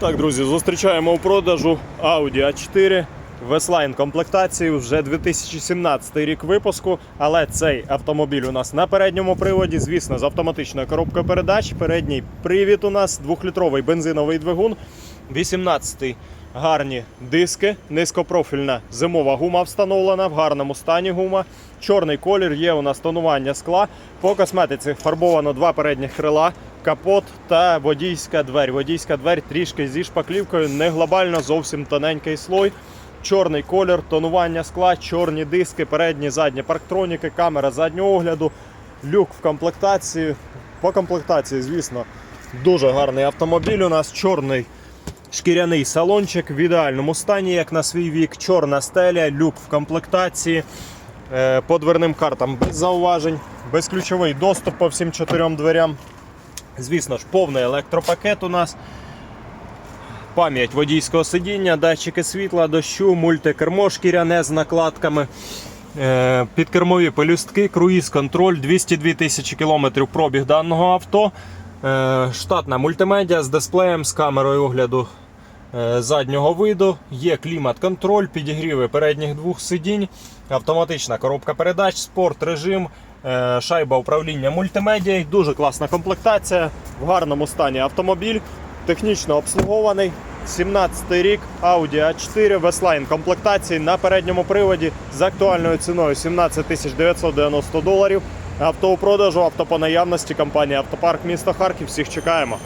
Так, друзі, зустрічаємо у продажу Audi A4 Westline комплектації вже 2017 рік випуску, але цей автомобіль у нас на передньому приводі, звісно, з автоматичною коробкою передач. Передній привід у нас двохлітровий бензиновий двигун, 18-й гарні диски, низькопрофільна зимова гума встановлена, в гарному стані гума. Чорний колір, є у нас тонування скла. По косметиці фарбовано два передніх крила, капот та водійська двері. Водійська двері трішки зі шпаклівкою, не глобально, зовсім тоненький слой. Чорний колір, тонування скла, чорні диски, передні, задні парктроніки, камера заднього огляду, люк в комплектації. По комплектації, звісно, дуже гарний автомобіль. У нас чорний шкіряний салончик в ідеальному стані, як на свій вік, чорна стеля, люк в комплектації. Е, По дверним картам без зауважень, безключовий доступ по всім чотирьом дверям. Звісно ж, повний електропакет у нас. Пам'ять водійського сидіння, датчики світла, дощу, мультикермо шкіряне з накладками. Е, Підкермові пелюстки, круїз контроль, 202 тисячі кілометрів пробіг даного авто. Е, Штатна мультимедіа з дисплеєм, з камерою огляду заднього виду. Є клімат-контроль, підігріви передніх двох сидінь, автоматична коробка передач, спорт режим, е, шайба управління мультимедіа. Дуже класна комплектація, в гарному стані автомобіль, технічно обслугований. 17 рік Audi A4 Westline комплектації на передньому приводі з актуальною ціною 17 тисяч 990 доларів. Авто у продажу, авто по наявності, компанія Автопарк місто Харків. Всіх чекаємо.